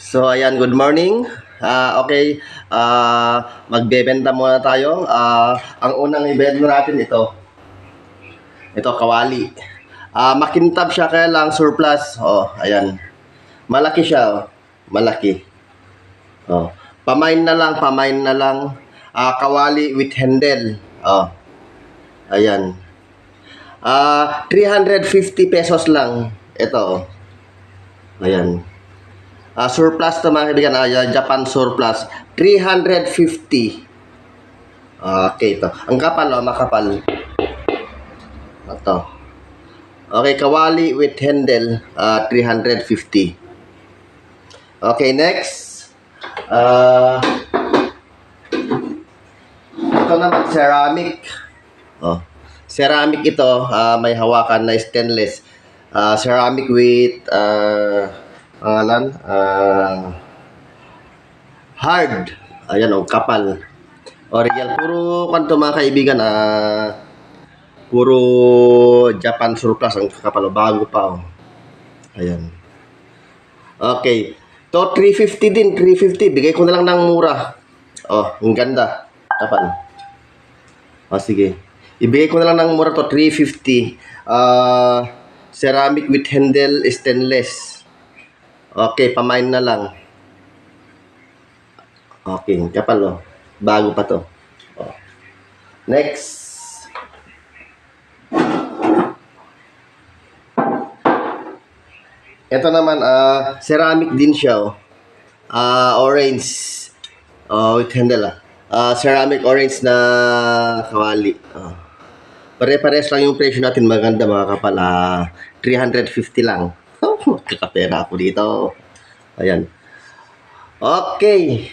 So ayan, good morning. Ah, okay, ah magbebenta muna tayo. Ah, ang unang ibenta natin ito. Ito, kawali. Ah, makintab siya kaya lang surplus. Oh, ayan. Malaki siya, oh. Malaki. Oh. Pamain na lang, pamain na lang. Ah, kawali with handle. Oh. Ayan. Ah, 350 pesos lang. Ito, oh. Ayan. Ah, surplus to mga kaibigan, ah, Japan surplus. 350. Ah, okay, ito. Ang kapal, oh, makapal. Ito. Okay, kawali with handle, ah, 350. Okay, next. Ah, ito naman, ceramic. Oh. Ceramic ito, ah, may hawakan na stainless. Ah, ceramic with ah, pangalan, ah, hard. Ayan oh, kapal. Original. Puro kanto mga kaibigan, ah, puro Japan surplus ang kapal. oh, Bago pa oh. Ayan. Okay. To 350 din, 350. Bigay ko na lang ng mura. Oh, ang ganda. Kapal. Oh, sige. Ibigay ko na lang ng mura to 350. Ah, ceramic with handle stainless. Okay, pamain na lang. Okay, kapal oh. Bago pa to. Oh. Next. Ito naman, ah, ceramic din siya oh. Ah, orange. Oh, with handle ah. Ah, ceramic orange na kawali. Oh. Pare-pares lang yung presyo natin. Maganda mga kapal. Ah, 350 lang. Oh, kakapera ako dito. Ayan. Okay.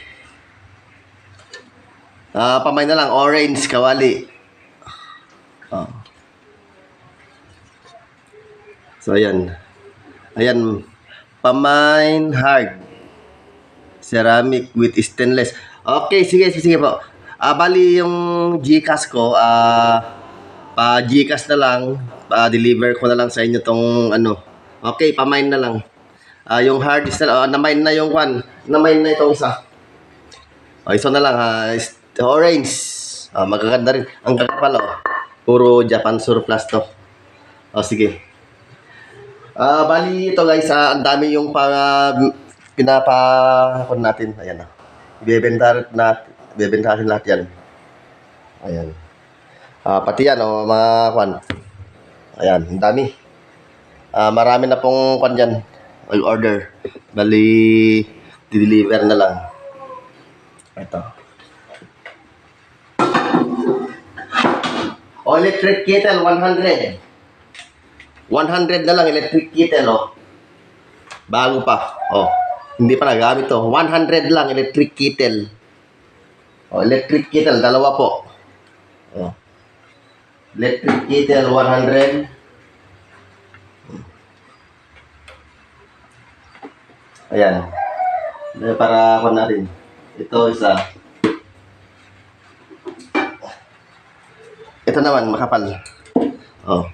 Ah, pamay na lang. Orange, kawali. Oh. So, ayan. Ayan. Pamain hard. Ceramic with stainless. Okay, sige, sige, sige po. Ah, bali yung Gcash ko, ah, pa Gcash na lang, pa deliver ko na lang sa inyo tong ano. Okay, pamain na lang. Ah, yung hard disk na, ah, na-mine na yung one. Na-mine na itong isa. Oh, isa na lang. Is- Orange. Ah, magaganda rin. Ang kapal oh. Puro Japan surplus to. Oh, sige. Ah, bali ito guys, ah, ang dami yung pa pinapa kon natin. Ayan ah. Ibebenta natin, ibebenta natin lahat 'yan. Ayan. Ah, pati yan oh, mga kwan. Ayan, ang dami. Ah, marami na pong kwan diyan. Ay order. Bali deliver na lang. Ito. O, electric kettle, 100. 100 na lang electric kettle, oh. Bago pa. Oh. Hindi pa nagamit to. 100 lang electric kettle. Oh, electric kettle, dalawa po. Oh. Electric kettle, 100. Ayan. Para ako na rin. Ito isa. Ito naman, makapal. Oh.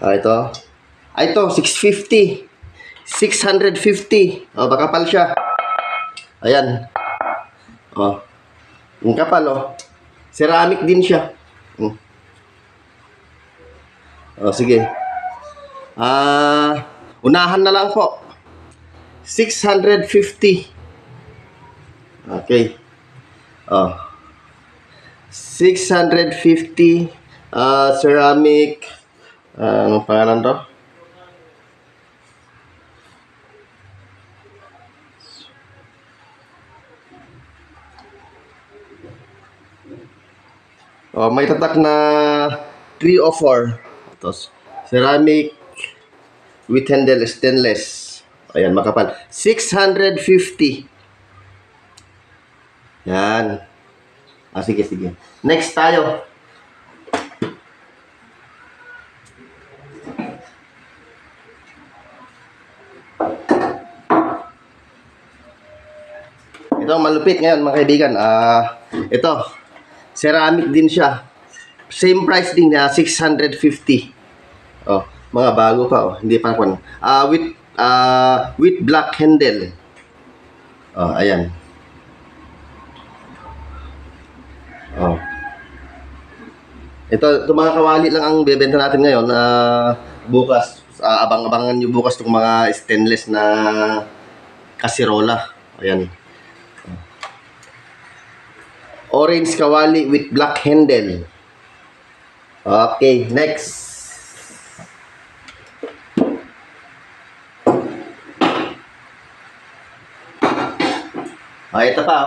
Ah, ito. Ah, ito, 650. 650. Oh, makapal siya. Ayan. Oh. Ang kapal, oh. Ceramic din siya. Hmm. Oh, sige. Ah, unahan na lang po. 650. Okay. Oh. 650 ah ceramic ah, anong pangalan to? Oh, may tatak na 3 o 4. Tapos, ceramic with handle stainless. Ayan, makapal. 650. Yan. Ah, sige, sige. Next tayo. Ito, malupit ngayon, mga kaibigan. Ah, ito. Ceramic din siya. Same price din niya, 650. Oh, mga bago pa, oh. Hindi pa kwan. Ah, with ah, with black handle. Oh, ayan. Oh. Ito, ito mga kawali lang ang bebenta natin ngayon. ah bukas, ah, abang-abangan nyo bukas itong mga stainless na kasirola. Ayan. Orange kawali with black handle. Okay, next. Ah, ito pa.